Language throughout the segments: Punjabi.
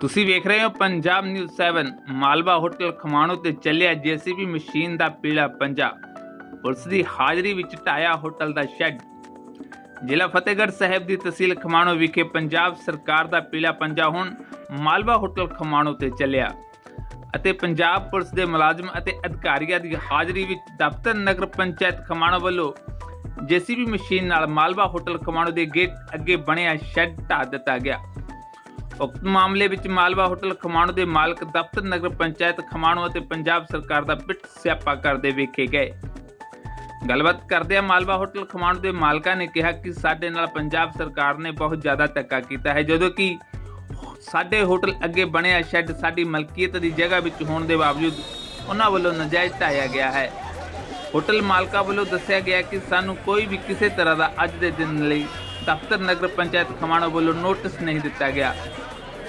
ਤੁਸੀਂ ਵੇਖ ਰਹੇ ਹੋ ਪੰਜਾਬ ਨਿਊਜ਼ 7 ਮਾਲਵਾ ਹੋਟਲ ਖਮਾਣੋ ਤੇ ਚੱਲਿਆ ਜੀਸੀਬੀ ਮਸ਼ੀਨ ਦਾ ਪੀਲਾ ਪੰਜਾ। ਪੁਲਿਸ ਦੀ ਹਾਜ਼ਰੀ ਵਿੱਚ ਢਾਇਆ ਹੋਟਲ ਦਾ ਸ਼ੈੱਡ। ਜ਼ਿਲ੍ਹਾ ਫਤਿਹਗੜ੍ਹ ਸਾਹਿਬ ਦੀ ਤਹਿਸੀਲ ਖਮਾਣੋ ਵਿਖੇ ਪੰਜਾਬ ਸਰਕਾਰ ਦਾ ਪੀਲਾ ਪੰਜਾ ਹੁਣ ਮਾਲਵਾ ਹੋਟਲ ਖਮਾਣੋ ਤੇ ਚੱਲਿਆ। ਅਤੇ ਪੰਜਾਬ ਪੁਲਿਸ ਦੇ ਮੁਲਾਜ਼ਮ ਅਤੇ ਅਧਿਕਾਰੀਆਂ ਦੀ ਹਾਜ਼ਰੀ ਵਿੱਚ ਦਫ਼ਤਰ ਨਗਰ ਪੰਚਾਇਤ ਖਮਾਣੋ ਵੱਲੋਂ ਜੀਸੀਬੀ ਮਸ਼ੀਨ ਨਾਲ ਮਾਲਵਾ ਹੋਟਲ ਖਮਾਣੋ ਦੇ ਗੇਟ ਅੱਗੇ ਬਣਿਆ ਸ਼ੈੱਡ ਢਾ ਦਿੱਤਾ ਗਿਆ। ਉਕਤ ਮਾਮਲੇ ਵਿੱਚ ਮਾਲਵਾ ਹੋਟਲ ਖਮਾਣੋ ਦੇ ਮਾਲਕ ਦਫ਼ਤਰ ਨਗਰ ਪੰਚਾਇਤ ਖਮਾਣੋ ਅਤੇ ਪੰਜਾਬ ਸਰਕਾਰ ਦਾ ਪਿੱਟ ਸਿਆਪਾ ਕਰਦੇ ਵੇਖੇ ਗਏ। ਗੱਲਬਾਤ ਕਰਦਿਆਂ ਮਾਲਵਾ ਹੋਟਲ ਖਮਾਣੋ ਦੇ ਮਾਲਕਾਂ ਨੇ ਕਿਹਾ ਕਿ ਸਾਡੇ ਨਾਲ ਪੰਜਾਬ ਸਰਕਾਰ ਨੇ ਬਹੁਤ ਜ਼ਿਆਦਾ ਧੱਕਾ ਕੀਤਾ ਹੈ, ਜਦੋਂ ਕਿ ਸਾਡੇ ਹੋਟਲ ਅੱਗੇ ਬਣਿਆ ਸ਼ੈੱਡ ਸਾਡੀ ਮਲਕੀਅਤ ਦੀ ਜਗ੍ਹਾ ਵਿੱਚ ਹੋਣ ਦੇ ਬਾਵਜੂਦ ਉਹਨਾਂ ਵੱਲੋਂ ਨਜਾਇਜ਼ ਢਾਇਆ ਗਿਆ ਹੈ। ਹੋਟਲ ਮਾਲਕਾਂ ਵੱਲੋਂ ਦੱਸਿਆ ਗਿਆ ਕਿ ਸਾਨੂੰ ਕੋਈ ਵੀ ਕਿਸੇ ਤਰ੍ਹਾਂ ਦਾ ਅੱਜ ਦੇ ਦਿਨ ਲਈ ਦਫ਼ਤਰ ਨਗਰ ਪੰਚਾਇਤ ਖਮਾਣੋ ਵੱਲੋਂ ਨੋਟਿਸ ਨਹੀਂ ਦਿੱਤਾ ਗਿਆ।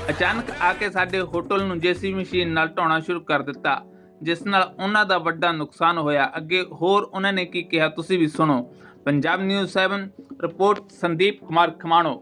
ਅਚਾਨਕ ਆ ਕੇ ਸਾਡੇ ਹੋਟਲ ਨੂੰ ਜੇਸੀ ਮਸ਼ੀਨ ਨਾਲ ਢਾਉਣਾ ਸ਼ੁਰੂ ਕਰ ਦਿੱਤਾ, ਜਿਸ ਨਾਲ ਉਹਨਾਂ ਦਾ ਵੱਡਾ ਨੁਕਸਾਨ ਹੋਇਆ। ਅੱਗੇ ਹੋਰ ਉਹਨਾਂ ਨੇ ਕੀ ਕਿਹਾ, ਤੁਸੀਂ ਵੀ ਸੁਣੋ। Punjab news 7 report Sandeep Kumar Khamano.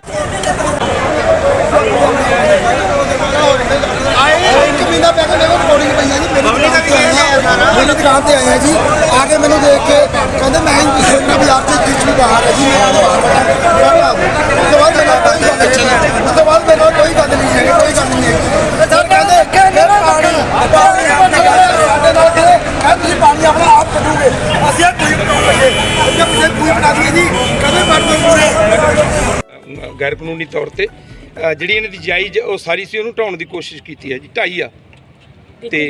ਇੱਕ ਮਹੀਨਾ ਪਹਿਲਾਂ ਮੇਰੇ ਕੋਲ ਰਿਕਾਰਡਿੰਗ ਪਈ ਹੈ ਜੀ ਮੇਰੀ ਦੁਕਾਨ ਤੇ ਆਇਆ ਮੇਰੀ ਦੁਕਾਨ ਤੇ ਆਇਆ ਜੀ ਆ ਕੇ ਮੈਨੂੰ ਦੇਖ ਕੇ ਕਹਿੰਦੇ ਮੈਂ ਇੰਨਾ ਬਾਜ਼ਾਰ ਚ ਜਿਸ ਵੀ ਬਾਹਰ ਹੈ ਜੀ ਮੈਂ ਉਹਦੇ ਬਾਹਰ ਉਸ ਤੋਂ ਬਾਅਦ ਮੇਰੇ ਨਾਲ ਕੋਈ ਗੱਲ ਨਹੀਂ ਉਸ ਤੋਂ ਬਾਅਦ ਮੇਰੇ ਨਾਲ ਕੋਈ ਗੱਲ ਨਹੀਂ ਹੈ ਕੋਈ ਗੱਲ ਨਹੀਂ ਹੈ ਸਰ ਕਹਿੰਦੇ ਕਿ ਪਾਣੀ ਪਾਣੀ ਸਾਡੇ ਨਾਲ ਕਹਿੰਦੇ ਕਹਿੰਦੇ ਤੁਸੀਂ ਪਾਣੀ ਆਪਣਾ ਆਪ ਕੱਢੋਗੇ ਅਸੀਂ ਇਹ ਕੋਈ ਬਣਾਉਣ ਲੱਗੇ ਜੇ ਕਿਸੇ ਕੋਈ ਬਣਾ ਦਈਏ ਜੀ ਕਹਿੰਦੇ ਮਰ ਦੋ ਗੈਰ ਕਾਨੂੰਨੀ ਤੌਰ ਤੇ ਅ, ਜਿਹੜੀ ਇਹਨਾਂ ਦੀ ਜਾਇਜ਼ ਉਹ ਸਾਰੀ ਸੀ ਉਹਨੂੰ ਢਾਉਣ ਦੀ ਕੋਸ਼ਿਸ਼ ਕੀਤੀ ਹੈ ਜੀ ਢਾਈ ਆ। ਤੇ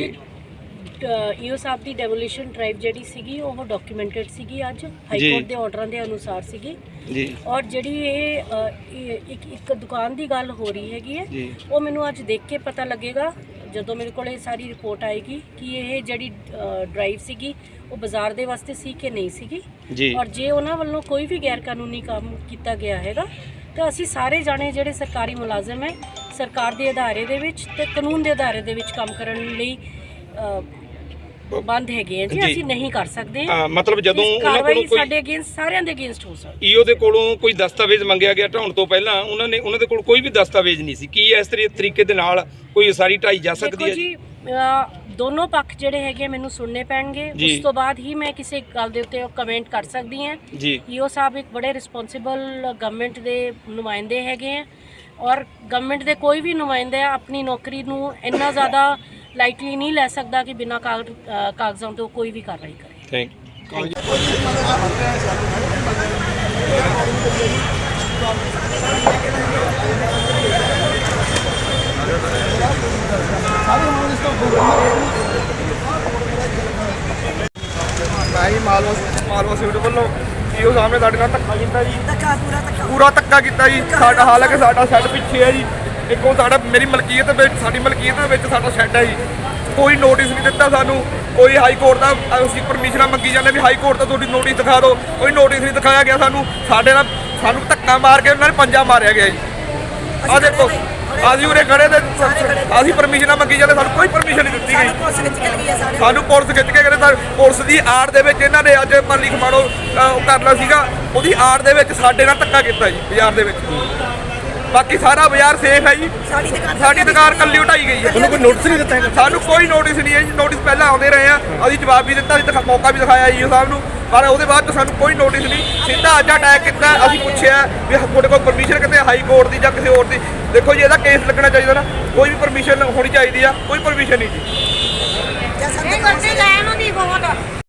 ਈਓ ਸਾਹਿਬ ਦੀ ਡੈਮੋਲੀਸ਼ਨ ਡਰਾਈਵ ਜਿਹੜੀ ਸੀਗੀ ਉਹ ਡਾਕੂਮੈਂਟਡ ਸੀਗੀ ਅੱਜ ਹਾਈ ਜੀ। ਕੋਰਟ ਦੇ ਆਰਡਰਾਂ ਦੇ ਅਨੁਸਾਰ ਸੀਗੀ। ਜੀ। ਔਰ ਜਿਹੜੀ ਇਹ ਅ, ਇਹ ਇੱਕ ਇੱਕ ਦੁਕਾਨ ਦੀ ਗੱਲ ਹੋ ਰਹੀ ਹੈਗੀ ਹੈ ਜੀ। ਉਹ ਮੈਨੂੰ ਅੱਜ ਦੇਖ ਕੇ ਪਤਾ ਲੱਗੇਗਾ ਜਦੋਂ ਮੇਰੇ ਕੋਲ ਇਹ ਸਾਰੀ ਰਿਪੋਰਟ ਆਏਗੀ ਕਿ ਇਹ ਜਿਹੜੀ ਡਰਾਈਵ ਸੀਗੀ ਉਹ ਬਾਜ਼ਾਰ ਦੇ ਵਾਸਤੇ ਸੀ ਕਿ ਨਹੀਂ ਸੀਗੀ। ਜੀ। ਔਰ ਜੇ ਉਹਨਾਂ ਵੱਲੋਂ ਕੋਈ ਵੀ ਗੈਰ ਕਾਨੂੰਨੀ ਕੰਮ ਕੀਤਾ ਗਿਆ ਹੈਗਾ ਤਾਂ ਅਸੀਂ ਸਾਰੇ ਜਾਣੇ ਜਿਹੜੇ ਸਰਕਾਰੀ ਮੁਲਾਜ਼ਮ ਹੈ ਸਰਕਾਰ ਦੇ ਅਦਾਰੇ ਦੇ ਵਿੱਚ ਤੇ ਕਾਨੂੰਨ ਦੇ ਅਦਾਰੇ ਦੇ ਵਿੱਚ ਕੰਮ ਕਰਨ ਲਈ ਬੰਦ ਹੈਗੇ ਆ ਜੀ। ਅਸੀਂ ਨਹੀਂ ਕਰ ਸਕਦੇ। ਮਤਲਬ ਜਦੋਂ ਉਹਨਾਂ ਕੋਲੋਂ ਕੋਈ ਸਾਡੇ ਅਗੇਂਸਟ ਸਾਰਿਆਂ ਦੇ ਅਗੇਂਸਟ ਹੋ ਸਕਦੀ ਈਓ ਦੇ ਕੋਲੋਂ ਕੋਈ ਦਸਤਾਵੇਜ਼ ਮੰਗਿਆ ਗਿਆ ਢਾਉਣ ਤੋਂ ਪਹਿਲਾਂ ਉਹਨਾਂ ਨੇ ਉਹਨਾਂ ਦੇ ਕੋਲ ਕੋਈ ਵੀ ਦਸਤਾਵੇਜ਼ ਨਹੀਂ ਸੀ। ਕੀ ਇਸ ਤਰੀ- ਤਰੀਕੇ ਦੇ ਨਾਲ ਕੋਈ ਉਸਾਰੀ ਢਾਈ ਜਾ ਸਕਦੀ ਹੈ ਜੀ? ਦੋਨੋਂ ਪੱਖ ਜਿਹੜੇ ਹੈਗੇ ਮੈਨੂੰ ਸੁਣਨੇ ਪੈਣਗੇ। ਜੀ। ਉਸ ਤੋਂ ਬਾਅਦ ਹੀ ਮੈਂ ਕਿਸੇ ਗੱਲ ਦੇ ਉੱਤੇ ਕਮੈਂਟ ਕਰ ਸਕਦੀ ਹਾਂ। ਜੀ। ਈਓ ਸਾਹਿਬ ਇੱਕ ਬੜੇ ਰਿਸਪੌਂਸਿਬਲ ਗਵਰਨਮੈਂਟ ਦੇ ਨੁਮਾਇੰਦੇ ਹੈਗੇ ਆ। ਔਰ ਗਵਰਨਮੈਂਟ ਦੇ ਕੋਈ ਵੀ ਨੁਮਾਇੰਦਾ ਆਪਣੀ ਨੌਕਰੀ ਨੂੰ ਇੰਨਾ ਜ਼ਿਆਦਾ ਲਾਈਟਲੀ ਨਹੀਂ ਲੈ ਸਕਦਾ ਕਿ ਬਿਨਾਂ ਕਾਗਜ਼ ਅ, ਕਾਗਜ਼ਾਂ ਤੋਂ ਕੋਈ ਵੀ ਕਾਰਵਾਈ ਕਰੇ। ਥੈਂਕ ਮੈਂ ਹੀ ਮਾਲਵਾ ਮਾਲਵਾ ਸਿਵਲ ਵੱਲੋਂ ਈਓ ਸਾਹਮਣੇ ਸਾਡੇ ਨਾਲ ਧੱਕਾ ਕੀਤਾ ਜੀ? ਧੱਕਾ ਪੂਰਾ ਧੱਕਾ ਪੂਰਾ ਧੱਕਾ ਕੀਤਾ ਜੀ। ਸਾਡਾ ਹਾਲਾਂਕਿ ਸਾਡਾ ਸੈੱਟ ਪਿੱਛੇ ਹੈ ਜੀ। ਇੱਕੋ ਸਾਡਾ ਮੇਰੀ ਮਲਕੀਅਤ ਵਿੱਚ ਸਾਡੀ ਮਲਕੀਅਤ ਦੇ ਵਿੱਚ ਸਾਡਾ ਸੈੱਟ ਹੈ ਜੀ। ਕੋਈ ਨੋਟਿਸ ਨਹੀਂ ਦਿੱਤਾ ਸਾਨੂੰ। ਕੋਈ ਹਾਈ ਕੋਰਟ ਦਾ ਅਸੀਂ ਪਰਮਿਸ਼ਨਾਂ ਮੰਗੀ ਜਾਂਦੇ ਵੀ ਹਾਈ ਕੋਰਟ ਤੋਂ ਤੁਹਾਡੀ ਨੋਟਿਸ ਦਿਖਾ ਦਿਓ। ਕੋਈ ਨੋਟਿਸ ਨਹੀਂ ਦਿਖਾਇਆ ਗਿਆ ਸਾਨੂੰ। ਸਾਡੇ ਨਾਲ ਸਾਨੂੰ ਧੱਕਾ ਮਾਰ ਕੇ ਉਹਨਾਂ ਨੇ ਪੰਜਾ ਮਾਰਿਆ ਗਿਆ ਜੀ। ਆ ਦੇਖੋ। ਅਸੀਂ ਉਰੇ ਖੜੇ ਤੇ ਅਸੀਂ ਪਰਮਿਸ਼ਨਾਂ ਮੰਗੀ ਜਾਂਦੇ ਸਾਨੂੰ ਕੋਈ ਪਰਮਿਸ਼ਨ ਨਹੀਂ ਦਿੱਤੀ ਗਈ। ਸਾਨੂੰ ਪੁਲਿਸ ਖਿੱਚ ਕੇ ਕਹਿੰਦੇ ਸਰ। ਪੁਲਿਸ ਦੀ ਆੜ ਦੇ ਵਿੱਚ ਇਹਨਾਂ ਨੇ ਅੱਜ ਮਰਲੀ ਖਮਾਣੋ ਉਹ ਕਰਨਾ ਸੀਗਾ। ਉਹਦੀ ਆੜ ਦੇ ਵਿੱਚ ਸਾਡੇ ਨਾਲ ਧੱਕਾ ਕੀਤਾ ਜੀ ਬਾਜ਼ਾਰ ਦੇ ਵਿੱਚ। ਬਾਕੀ ਸਾਰਾ ਬਾਜ਼ਾਰ ਸੇਫ ਹੈ ਜੀ। ਸਾਡੀ ਦੁਕਾਨ ਸਾਡੀ ਦੁਕਾਨ ਕੱਲੀ ਉਟਾਈ ਗਈ ਹੈ। ਉਹਨੂੰ ਕੋਈ ਨੋਟਿਸ ਨਹੀਂ ਦਿੱਤਾ ਸਾਨੂੰ ਕੋਈ ਨੋਟਿਸ ਨਹੀਂ ਹੈ ਜੀ। ਨੋਟਿਸ ਪਹਿਲਾਂ ਆਉਂਦੇ ਰਹੇ ਆ। ਅਸੀਂ ਜਵਾਬ ਵੀ ਦਿੱਤਾ ਅਸੀਂ ਮੌਕਾ ਵੀ ਦਿਖਾਇਆ ਜੀ ਸਾਹਿਬ ਨੂੰ। ਪਰ ਉਹਦੇ ਬਾਅਦ 'ਚ ਸਾਨੂੰ ਕੋਈ ਨੋਟਿਸ ਨਹੀਂ। ਸਿੱਧਾ ਅੱਜ ਅਟੈਕ ਕੀਤਾ ਅਸੀਂ ਪੁੱਛਿਆ ਵੀ ਤੁਹਾਡੇ ਕੋਲ ਪਰਮਿਸ਼ਨ ਕਿਤੇ ਹਾਈ ਕੋਰਟ ਦੀ ਜਾਂ ਕਿਸੇ ਹੋਰ ਦੀ? ਦੇਖੋ ਜੀ ਇਹਦਾ ਕੇਸ ਲੱਗਣਾ ਚਾਹੀਦਾ ਨਾ। ਕੋਈ ਵੀ ਪਰਮਿਸ਼ਨ ਹੋਣੀ ਚਾਹੀਦੀ ਆ ਕੋਈ ਪਰਮਿਸ਼ਨ ਨਹੀਂ ਜੀ। ਇਹ ਗੱਡੀ ਲੈਣ ਨੂੰ ਨਹੀਂ ਬਹੁਤ।